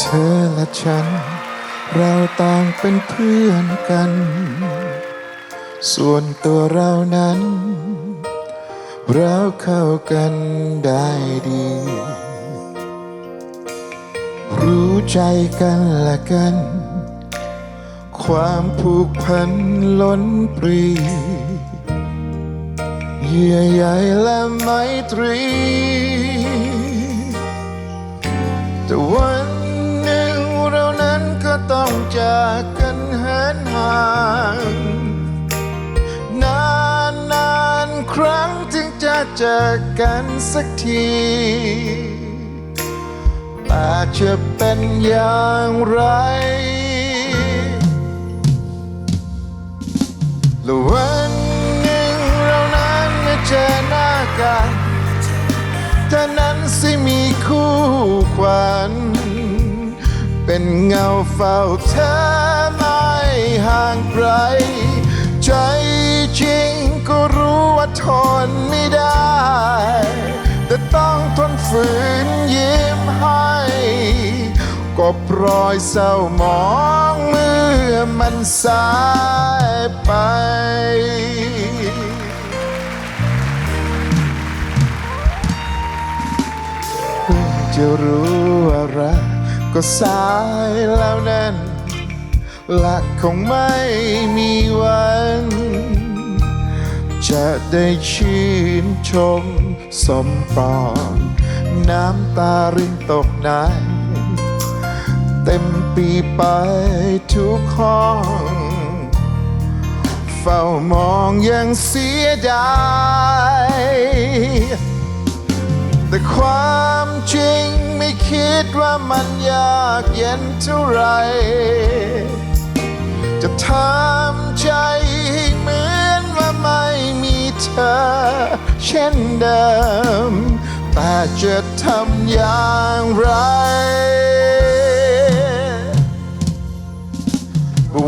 เธอและฉัน เราต่างเป็นเพื่อนกัน ส่วนตัวเรานั้น เราเข้ากันได้ดี รู้ใจกันและกัน ความผูกพันล้นปรี เยื่อใยและไมตรีแต่ ต้องจากกันเหินห่าง นานนานครั้งถึงจะเจอกันสักทีแต่จะเป็นอย่างไรและวันหนึ่งเรานั้นมาเจอหน้ากันเธอนั้นสิมีคู่ขวัญ เป็นเงาเฝ้าเธอไม่ห่างไกล ใจจริงก็รู้ว่าทนไม่ได้ แต่ต้องทนฝืนยิ้มให้ก็ปรอยเศร้ามองเมื่อมันสายไปเพิ่งจะรู้ว่ารัก ก็สายแล้วนั้นหลักคงไม่มีวัน จะได้ชื่นชมสมปองน้ำตารินตกในเต็มปีไปทุกห้อง เฝ้ามองยังเสียดายแต่ความจริง คิดว่ามันยากเย็นเท่าไร จะทำใจให้เหมือนว่าไม่มีเธอ เช่นเดิม แต่จะทำอย่างไร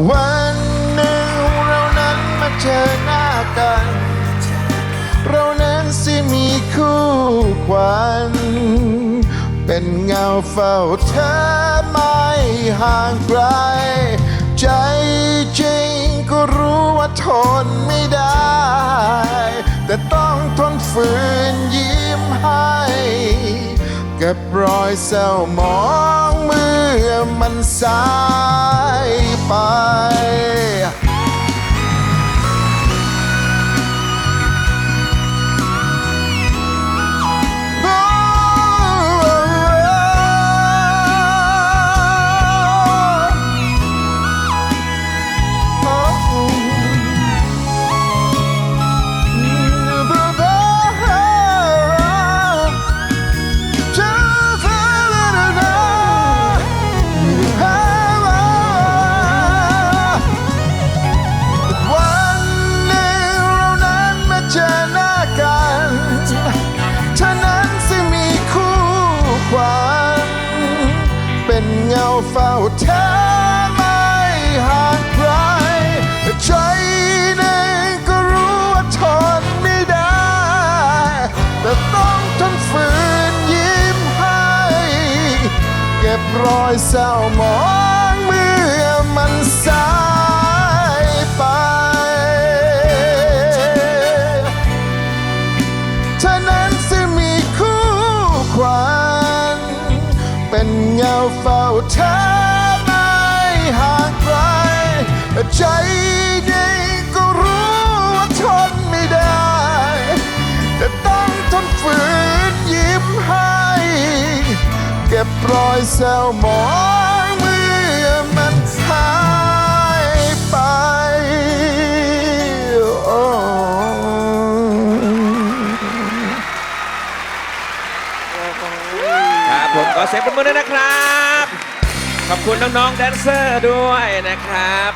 วันหนึ่งเรานั้นมาเจอหน้ากัน เรานั้นสิมีคู่ขวัญ เป็นเงาเฝ้าเธอไม่ห่างไกล ใจจริงก็รู้ว่าทนไม่ได้ แต่ต้องทนฝืนยิ้มให้ก็บรอยเศร้ามองเมื่อมันสายไป เงาเฝ้าเธอไม่ห่างไกลใจหนึ่งก็รู้ว่าทนไม่ได้ แต่ต้องทนฝืนยิ้มให้ เก็บรอยเศร้าหมอง เป็นเงาเฝ้าเธอไม่ห่างไกลใจนี้ก็รู้ว่าทนไม่ได้ แต่ต้องทนฝืนยิ้มให้ เก็บรอยแซวมอง ครับผมขอเสียงปรบมือด้วยนะครับ ขอบคุณน้องๆแดนเซอร์ด้วยนะครับ